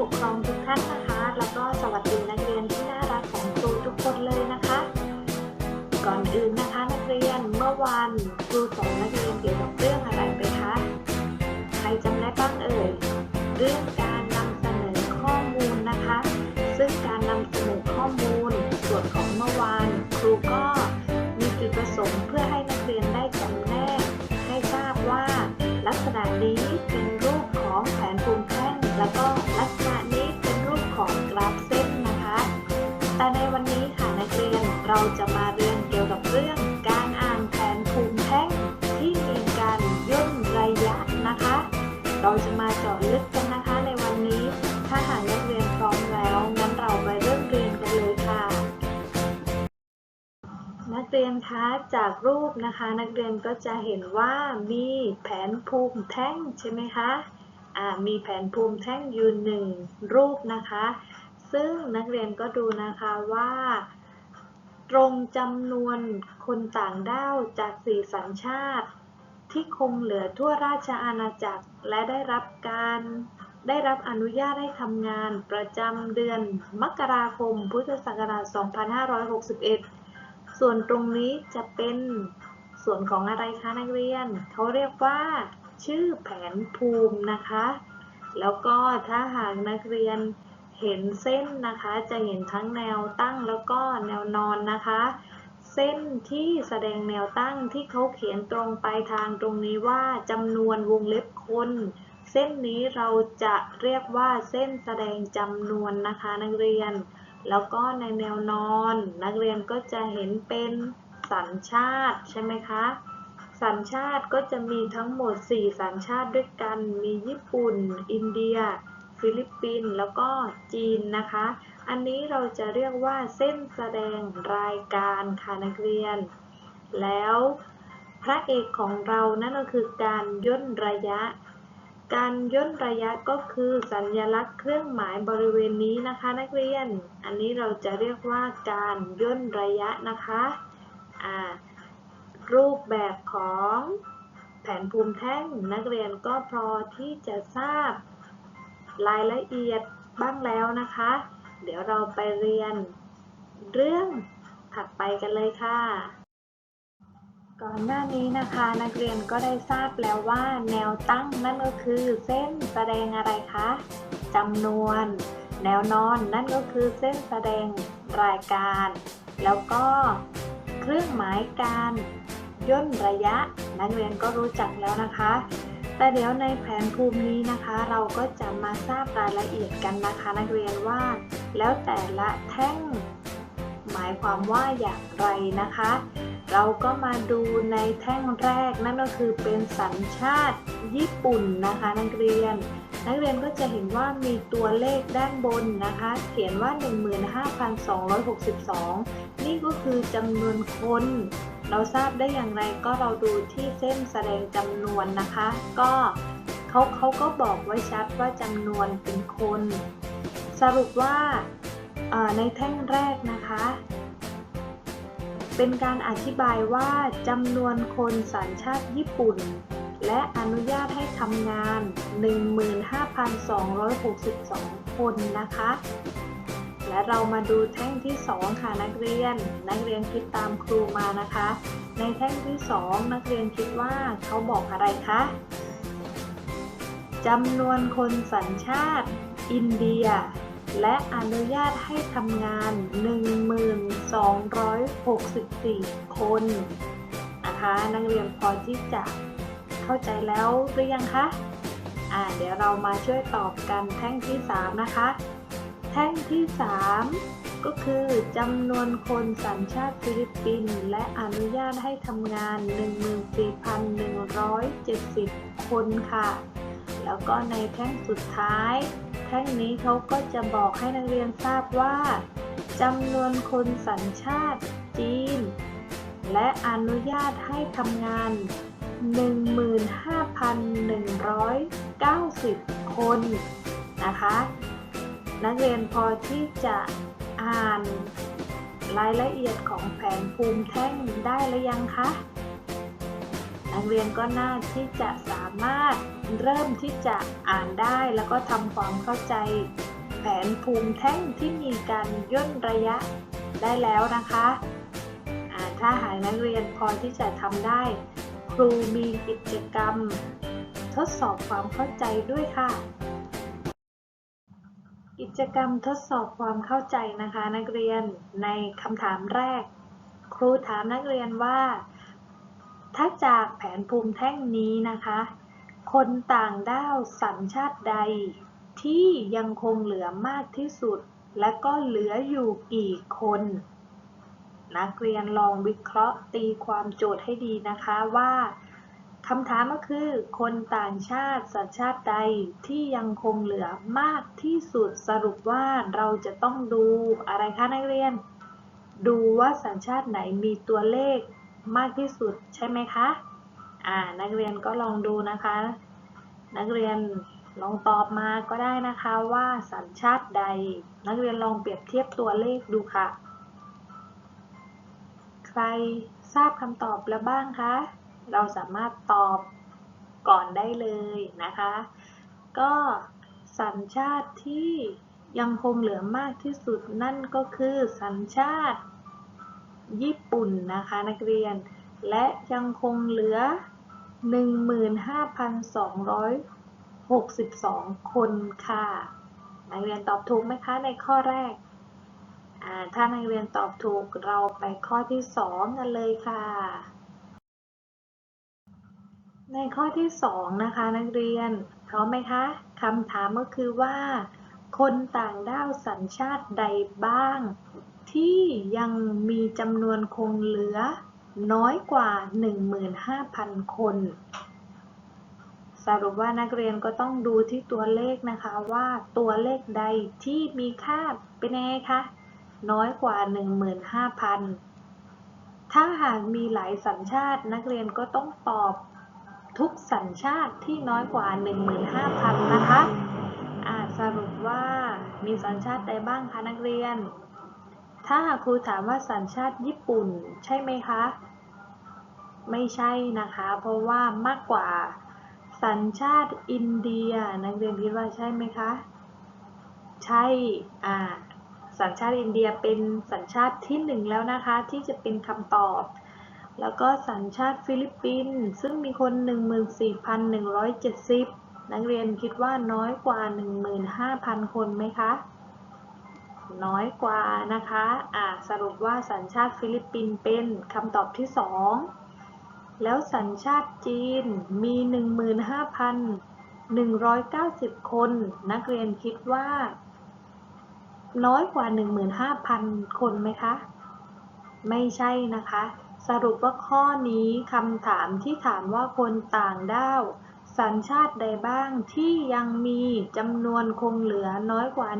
ปกครองทุกท่านนะคะ แล้วก็สวัสดีนักเรียนที่น่ารักของครูทุกคนเลยนะคะ ก่อนอื่นนะคะนักเรียนเมื่อวานครูสอนนักเรียนเกี่ยวกับเรื่องอะไรไปคะ ใครจำได้บ้างเอ่ย เรื่องการนำเสนอข้อมูลนะคะ ซึ่งการนำเสนอข้อมูลส่วนของเมื่อวานครูก็มีจุดประสงค์เพื่อให้นักเรียนได้จำแนกให้ทราบว่า ลักษณะนี้เป็นรูปของแผนภูมิแท่งแล้วก็ เราจะมาเรียนเกี่ยวกับเรื่องการอ่านแผนภูมิแท่งที่มีการย่นระยะนะคะ เราจะมาเจาะลึกกันนะคะในวันนี้ ถ้าหากนักเรียนพร้อมแล้วงั้นเราไปเริ่มเรียนกันเลยค่ะ นักเรียนคะจากรูปนะคะ นักเรียนก็จะเห็นว่ามีแผนภูมิแท่งใช่ไหมคะมีแผนภูมิแท่งอยู่หนึ่งรูปนะคะ ซึ่งนักเรียนก็ดูนะคะว่า ตรงจำนวนคนต่างด้าวจากสี่สัญชาติ ที่คงเหลือทั่วราชอาณาจักรและได้รับการได้รับอนุญาตให้ทำงานประจำเดือนมกราคม พุทธศักราช 2561 ส่วนตรงนี้จะเป็นส่วนของอะไรคะนักเรียน เขาเรียกว่า ชื่อแผนภูมินะคะ แล้วก็ถ้าหากนักเรียน เห็นเส้นนะคะ จะเห็นทั้งแนวตั้งแล้วก็แนวนอนนะคะ เส้นที่แสดงแนวตั้งที่เขาเขียนตรงไปทางตรงนี้ว่าจำนวนวงเล็บคน เส้นนี้เราจะเรียกว่าเส้นแสดงจำนวนนะคะนักเรียน แล้วก็ในแนวนอน นักเรียนก็จะเห็นเป็นสัญชาติใช่ไหมคะสัญชาติก็จะมีทั้งหมด 4 สัญชาติด้วยกัน มีญี่ปุ่น อินเดีย ฟิลิปปินส์แล้วก็จีนนะคะ อันนี้เราจะเรียกว่าเส้นแสดงรายการค่ะนักเรียน แล้วพระเอกของเรานั่นก็คือการย่นระยะ การย่นระยะก็คือสัญลักษณ์เครื่องหมายบริเวณนี้นะคะนักเรียน อันนี้เราจะเรียกว่าการย่นระยะนะคะอ่ารูปแบบของแผนภูมิแท่งนักเรียนก็พอที่จะทราบ รายละเอียดบ้างแล้วนะคะ เดี๋ยวเราไปเรียนเรื่องถัดไปกันเลยค่ะ ก่อนหน้านี้นะคะนักเรียนก็ได้ทราบแล้วว่าแนวตั้งนั่นก็คือเส้นแสดงอะไรคะจำนวน แนวนอนนั่นก็คือเส้นแสดงรายการ แล้วก็เครื่องหมายการย่นระยะ นักเรียนก็รู้จักแล้วนะคะ แต่เดี๋ยวในแผนภูมินี้นะคะ เราก็จะมาทราบรายละเอียดกันนะคะนักเรียนว่า แล้วแต่ละแท่ง หมายความว่าอย่างไรนะคะ เราก็มาดูในแท่งแรกนั่นก็คือเป็นสัญชาติญี่ปุ่นนะคะ นักเรียน นักเรียนก็จะเห็นว่ามีตัวเลขด้านบนนะคะ เขียนว่า 15,262 นี่ก็คือจำนวนคน เราทราบได้อย่างไรก็เราดูที่เส้นแสดงจำนวนนะคะ ก็เขาเขาก็บอกไว้ชัดว่าจำนวนเป็นคน สรุปว่าในแท่งแรกนะคะ เป็นการอธิบายว่าจำนวนคนสัญชาติญี่ปุ่น และอนุญาตให้ทำงาน 15,262 คนนะคะ และเรามาดูแท่งที่ 2 ค่ะนักเรียน นักเรียนคิดตามครูมานะคะ ในแท่งที่ 2 นักเรียนคิดว่าเขาบอกอะไรคะจำนวนคนสัญชาติ อินเดีย และอนุญาตให้ทำงาน 1264 คนนะคะ นักเรียนพอที่จะเข้าใจแล้วหรือยังคะอ่าเดี๋ยวเรามาช่วยตอบกันแท่งที่ 3 นะคะ แท่งที่ 3 ก็คือจำนวนคนสัญชาติฟิลิปปินส์และอนุญาตให้ทำงาน 14,170 คนค่ะ แล้วก็ในแท่งสุดท้าย แท่งนี้เขาก็จะบอกให้นักเรียนทราบว่าจำนวนคนสัญชาติจีน และอนุญาตให้ทำงาน 15,190 คนนะคะ นักเรียนพอที่จะอ่านรายละเอียดของแผนภูมิแท่งได้หรือยังคะ นักเรียนก็น่าที่จะสามารถเริ่มที่จะอ่านได้แล้วก็ทำความเข้าใจ แผนภูมิแท่งที่มีการย่นระยะได้แล้วนะคะถ้าหากนักเรียนพอที่จะทำได้ ครูมีกิจกรรม ทดสอบความเข้าใจด้วยค่ะ กิจกรรมทดสอบความเข้าใจนะคะนักเรียนในคำถามแรก ครูถามนักเรียนว่า ถ้าจากแผนภูมิแท่งนี้นะคะ คนต่างด้าวสัญชาติใด ที่ยังคงเหลือมากที่สุด และก็เหลืออยู่กี่คน นักเรียนลองวิเคราะห์ตีความโจทย์ให้ดีนะคะว่า คำถามก็คือ คนต่างชาติสัญชาติใดที่ยังคงเหลือมากที่สุดสรุปว่าเราจะต้องดูอะไรคะนักเรียน ดูว่าสัญชาติไหนมีตัวเลขมากที่สุดใช่ไหมคะอ่านักเรียนก็ลองดูนะคะ นักเรียนลองตอบมาก็ได้นะคะว่าสัญชาติใด นักเรียนลองเปรียบเทียบตัวเลขดูค่ะ ใครทราบคำตอบแล้วบ้างคะ เราสามารถตอบก่อนได้เลยนะคะ ก็สัญชาติที่ยังคงเหลือมากที่สุดนั่นก็คือสัญชาติญี่ปุ่นนะคะนักเรียน และยังคงเหลือ 15,262 คนค่ะ นักเรียนตอบถูกไหมคะในข้อแรก ถ้านักเรียนตอบถูกเราไปข้อที่ 2 กันเลยค่ะ ในข้อที่ 2 นะคะนักเรียน พร้อมไหมคะคำถามก็คือว่า คนต่างด้าวสัญชาติใดบ้าง ที่ยังมีจำนวนคงเหลือ น้อยกว่า 15,000 คน สรุปว่านักเรียนก็ต้องดูที่ตัวเลขนะคะว่าตัวเลขใดที่มีค่าเป็นไงคะน้อยกว่า 15,000 ถ้าหากมีหลายสัญชาตินักเรียนก็ต้องตอบ ทุกสัญชาติที่น้อยกว่า 15,000 นะคะอาสรุปว่ามีสัญชาติใดบ้างคะนักเรียน ถ้าหากครูถามว่าสัญชาติญี่ปุ่นใช่ไหมคะ ไม่ใช่นะคะ เพราะว่ามากกว่าสัญชาติอินเดีย นักเรียนคิดว่าใช่ไหมคะ ใช่อ่าสัญชาติอินเดียเป็นสัญชาติที่หนึ่งแล้วนะคะ ที่จะเป็นคำตอบ แล้วก็สัญชาติฟิลิปปินส์ซึ่งมีคน 14,170 นักเรียนคิดว่าน้อยกว่า 15,000 คนไหมคะ น้อยกว่านะคะอ่าสรุปว่าสัญชาติฟิลิปปินส์เป็นคำตอบที่ 2 แล้วสัญชาติจีนมี 15,190 คน นักเรียนคิดว่า น้อยกว่า 15,000 คนไหมคะ ไม่ใช่นะคะ สรุปว่าข้อนี้คำถามที่ถามว่าคนต่างด้าว สัญชาติใดบ้างที่ยังมีจำนวนคงเหลือน้อยกว่า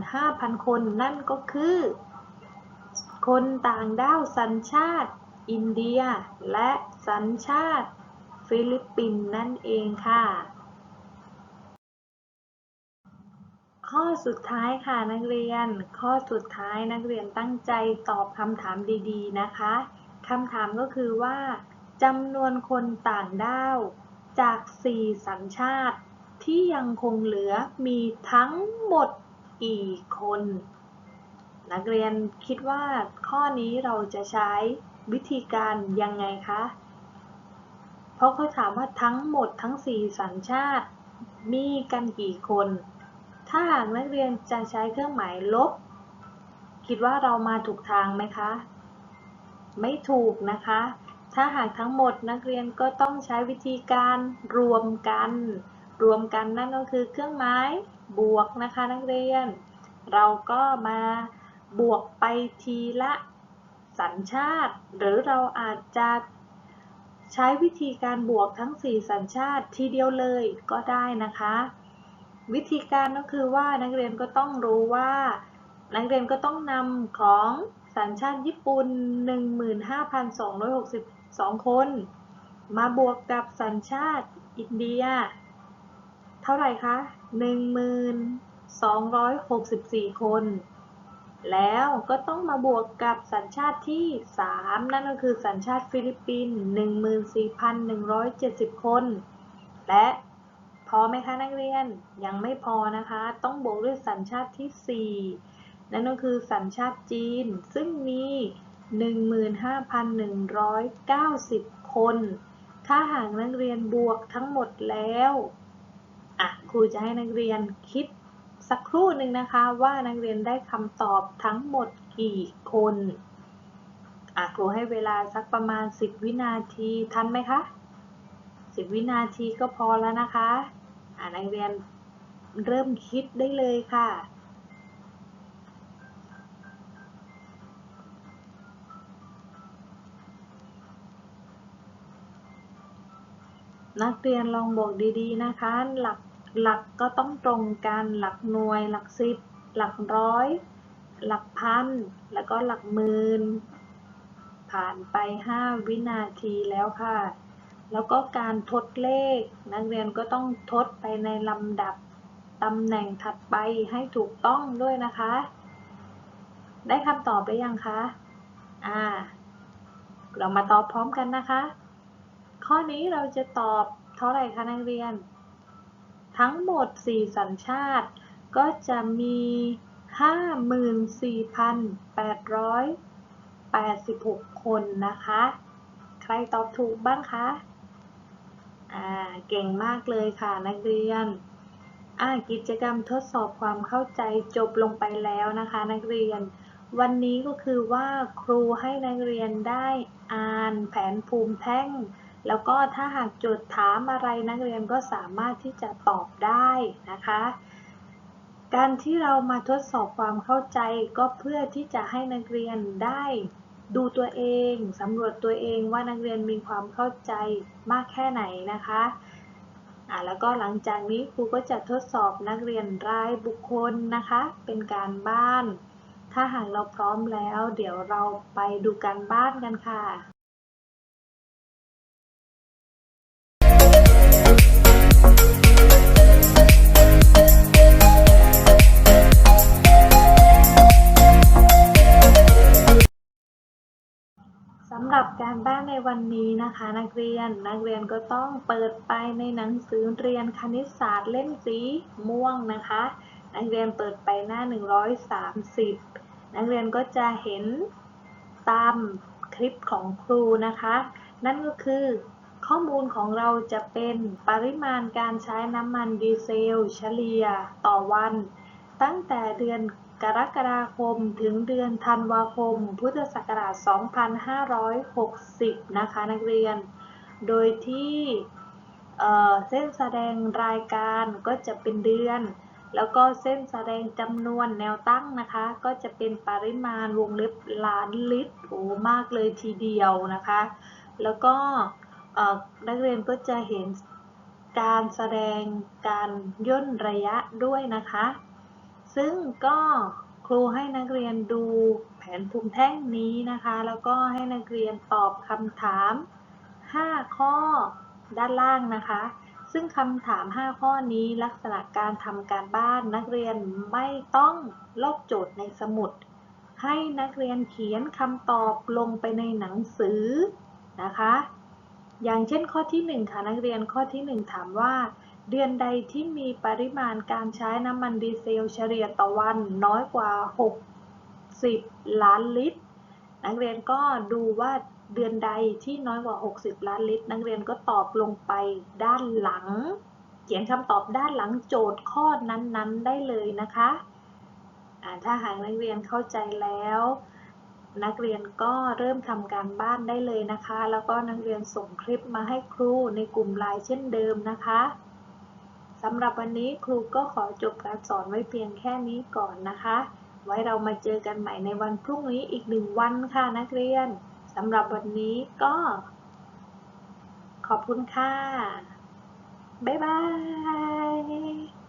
15,000 คนนั่นก็คือ คนต่างด้าวสัญชาติ อินเดีย และสัญชาติ ฟิลิปปินส์นั่นเองค่ะ ข้อสุดท้ายค่ะนักเรียน ข้อสุดท้ายนักเรียนตั้งใจตอบคำถามดีๆนะคะ คำถามก็คือว่าจำนวนคนต่างด้าวจาก 4 สัญชาติ ที่ยังคงเหลือมีทั้งหมดกี่คน นักเรียนคิดว่าข้อนี้เราจะใช้วิธีการยังไงคะ เพราะเขาถามว่าทั้งหมดทั้ง 4 สัญชาติ มีกันกี่คน ถ้าหากนักเรียนจะใช้เครื่องหมายลบ คิดว่าเรามาถูกทางไหมคะ ไม่ถูกนะคะ ถ้าหากทั้งหมดนักเรียนก็ต้องใช้วิธีการรวมกัน รวมกันนั่นก็คือเครื่องหมายบวกนะคะนักเรียน เราก็มาบวกไปทีละสัญชาติ หรือเราอาจจะใช้วิธีการบวกทั้ง 4 สัญชาติทีเดียวเลยก็ได้นะคะ วิธีการก็คือว่านักเรียนก็ต้องรู้ว่า นักเรียนก็ต้องนำของ สัญชาติญี่ปุ่น 15,262 คน มาบวกกับสัญชาติอินเดีย เท่าไหร่คะ 1,264 คน แล้วก็ต้องมาบวกกับสัญชาติที่ 3 นั่นก็คือสัญชาติฟิลิปปินส์14,170 คน และพอไหมคะนักเรียนยังไม่พอนะคะ ต้องบวกด้วยสัญชาติที่ 4 นั่นก็คือสัญชาติจีนซึ่งมี 15,190 คนถ้าหากนักเรียนบวกทั้งหมดแล้วอะครูจะให้นักเรียนคิดสักครู่หนึ่งนะคะว่านักเรียนได้คำตอบทั้งหมดกี่คนอะครูให้เวลาสักประมาณ 10 วินาทีทันไหมคะ 10 วินาทีก็พอแล้วนะคะอะนักเรียนเริ่มคิดได้เลยค่ะ นักเรียนลองบอกดีๆนะคะ หลักหลักก็ต้องตรงกัน หลักหน่วย หลักสิบ หลักร้อย หลักพัน แล้วก็หลักหมื่น ผ่านไป 5 วินาทีแล้วค่ะ แล้วก็การทดเลข นักเรียนก็ต้องทดไปในลำดับตำแหน่งถัดไปให้ถูกต้องด้วยนะคะ ได้คำตอบหรือยังคะ อ่า เรามาตอบพร้อมกันนะคะ ข้อนี้เราจะตอบเท่าไหร่คะนักเรียน ทั้งหมด 4 สัญชาติ ก็จะมี 54,886 คนนะคะ ใครตอบถูกบ้างคะ อ่า เก่งมากเลยค่ะนักเรียน อ่า กิจกรรมทดสอบความเข้าใจจบลงไปแล้วนะคะ นักเรียนวันนี้ก็คือว่าครูให้นักเรียนได้อ่านแผนภูมิแท่ง แล้วก็ถ้าหากโจทย์ถามอะไรนักเรียนก็สามารถที่จะตอบได้นะคะ การที่เรามาทดสอบความเข้าใจก็เพื่อที่จะให้นักเรียนได้ดูตัวเองสำรวจตัวเองว่านักเรียนมีความเข้าใจมากแค่ไหนนะคะอ่าแล้วก็หลังจากนี้ครูก็จะทดสอบนักเรียนรายบุคคลนะคะ เป็นการบ้าน ถ้าหากเราพร้อมแล้ว เดี๋ยวเราไปดูการบ้านกันค่ะำหรับการบ้านในวันนี้นะคะ นักเรียนนักเรียนก็ต้องเปิดไปในหนังสือเรียนคณิตศาสตร์เล่มสีม่วงนะคะ นักเรียนเปิดไปหน้า 130 นักเรียนก็จะเห็นตามคลิปของครูนะคะ นั่นก็คือข้อมูลของเราจะเป็นปริมาณการใช้น้ำมันดีเซล เฉลี่ยต่อวัน ตั้งแต่เดือน กรกฎาคมถึงเดือนธันวาคม พุทธศักราช 2560 นะคะนักเรียน โดยที่เเส้นแสดงรายการก็จะเป็นเดือน แล้วก็เส้นแสดงจำนวนแนวตั้งนะคะ ก็จะเป็นปริมาณวงเล็บล้านลิตรโอ้มากเลยทีเดียวนะคะ แล้วก็นักเรียนก็จะเห็นการแสดงการย่นระยะด้วยนะคะ ซึ่งก็ครูให้นักเรียนดูแผนภูมิแท่งนี้นะคะ แล้วก็ให้นักเรียนตอบคำถาม 5 ข้อด้านล่างนะคะ ซึ่งคำถาม 5 ข้อนี้ลักษณะการทำการบ้านนักเรียนไม่ต้องลอกโจทย์ในสมุด ให้นักเรียนเขียนคำตอบลงไปในหนังสือนะคะ อย่างเช่นข้อที่ 1 ค่ะนักเรียนข้อที่ 1 ถามว่า เดือนใดที่มีปริมาณการใช้น้ำมันดีเซลเฉลี่ยต่อวันน้อยกว่า 60 ล้านลิตร นักเรียนก็ดูว่าเดือนใดที่น้อยกว่า 60 ล้านลิตร นักเรียนก็ตอบลงไปด้านหลัง เขียนคำตอบด้านหลังโจทย์ข้อนั้นๆ ได้เลยนะคะถ้าหากนักเรียนเข้าใจแล้ว นักเรียนก็เริ่มทำการบ้านได้เลยนะคะ แล้วก็นักเรียนส่งคลิปมาให้ครูในกลุ่มไลน์เช่นเดิมนะคะ สำหรับวันนี้ครูก็ขอจบการสอนไว้เพียงแค่นี้ก่อนนะคะ ไว้เรามาเจอกันใหม่ในวันพรุ่งนี้อีกหนึ่งวันค่ะนักเรียนสำหรับวันนี้ก็ ขอบคุณค่ะ บ๊ายบาย